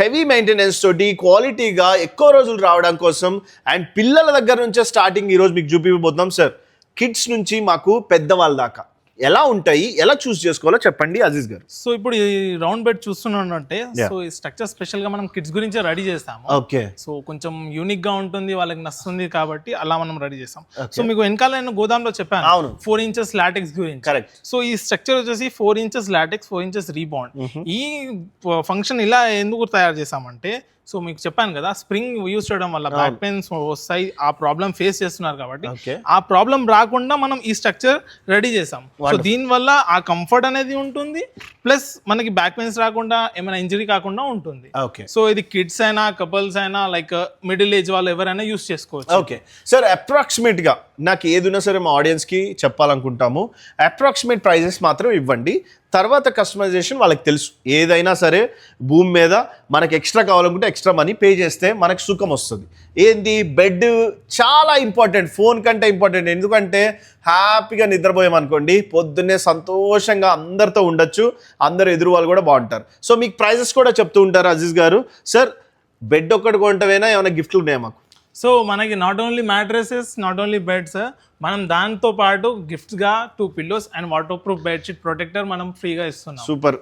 Heavy maintenance తోటి క్వాలిటీగా ఎక్కువ రోజులు రావడం కోసం అండ్ పిల్లల దగ్గర నుంచే స్టార్టింగ్ ఈరోజు మీకు చూపించబోతున్నాం సార్. కిడ్స్ నుంచి మాకు పెద్దవాళ్ళ దాకా. ఎలా ఉంటాయి ఎలా చూస్ చేసుకోవాలో చెప్పండి అజీజ్ గారు. సో ఇప్పుడు ఈ రౌండ్ బెడ్ చూస్తున్నాను అంటే Yeah. సో ఈ స్ట్రక్చర్ స్పెషల్గా మనం కిడ్స్ గురించే రెడీ చేస్తాము. ఓకే. సో కొంచెం యూనిక్గా ఉంటుంది వాళ్ళకి నచ్చుతుంది కాబట్టి అలా మనం రెడీ చేస్తాం. సో మీకు వెనకాల నేను గోదాంలో చెప్పాను అవును. ఫోర్ ఇంచెస్ లాటెక్స్ గురించి. కరెక్ట్ సో ఈ స్ట్రక్చర్ వచ్చేసి four inches latex four inches rebond. ఈ ఫంక్షన్ ఇలా ఎందుకు తయారు చేసామంటే సో మీకు చెప్పాను కదా స్ప్రింగ్ యూస్ చేయడం వల్ల బ్యాక్ పెయిన్స్ వస్తాయి ఆ ప్రాబ్లం ఫేస్ చేస్తున్నారు కాబట్టి ఆ ప్రాబ్లం రాకుండా మనం ఈ స్ట్రక్చర్ రెడీ చేసాం. సో దీని వల్ల ఆ కంఫర్ట్ అనేది ఉంటుంది ప్లస్ మనకి బ్యాక్ పెయిన్స్ రాకుండా ఏమైనా ఇంజరీ కాకుండా ఉంటుంది. ఓకే. సో ఇది కిడ్స్ అయినా కపుల్స్ అయినా లైక్ మిడిల్ ఏజ్ వాళ్ళు ఎవరైనా యూస్ చేసుకోవచ్చు. ఓకే. సార్ అప్రాక్సిమేట్గా నాకు ఏదున్నా సరే మా ఆడియన్స్కి చెప్పాలనుకుంటాము. అప్రాక్సిమేట్ ప్రైజెస్ మాత్రం ఇవ్వండి. తర్వాత కస్టమైజేషన్ వాళ్ళకి తెలుసు. ఏదైనా సరే భూమి మీద మనకి ఎక్స్ట్రా కావాలనుకుంటే ఎక్స్ట్రా మనీ పే చేస్తే మనకు సుఖం వస్తుంది. ఏంది? బెడ్ చాలా ఇంపార్టెంట్ ఫోన్ కంటే ఇంపార్టెంట్ ఎందుకంటే హ్యాపీగా నిద్రపోయామనుకోండి పొద్దున్నే సంతోషంగా అందరితో ఉండొచ్చు అందరు ఎదురు వాళ్ళు కూడా బాగుంటారు. సో మీకు ప్రైజెస్ కూడా చెప్తూ ఉంటారు అజీజ్ గారు. సార్ బెడ్ ఒక్కటి కొంటవేనా? ఏమైనా గిఫ్ట్లు ఉన్నాయా మాకు? సో మనకి not only mattresses not only beds మనం దాంతో పాటు గిఫ్ట్గా two pillows and waterproof bedsheet protector మనం ఫ్రీగా ఇస్తున్నాం. సూపర్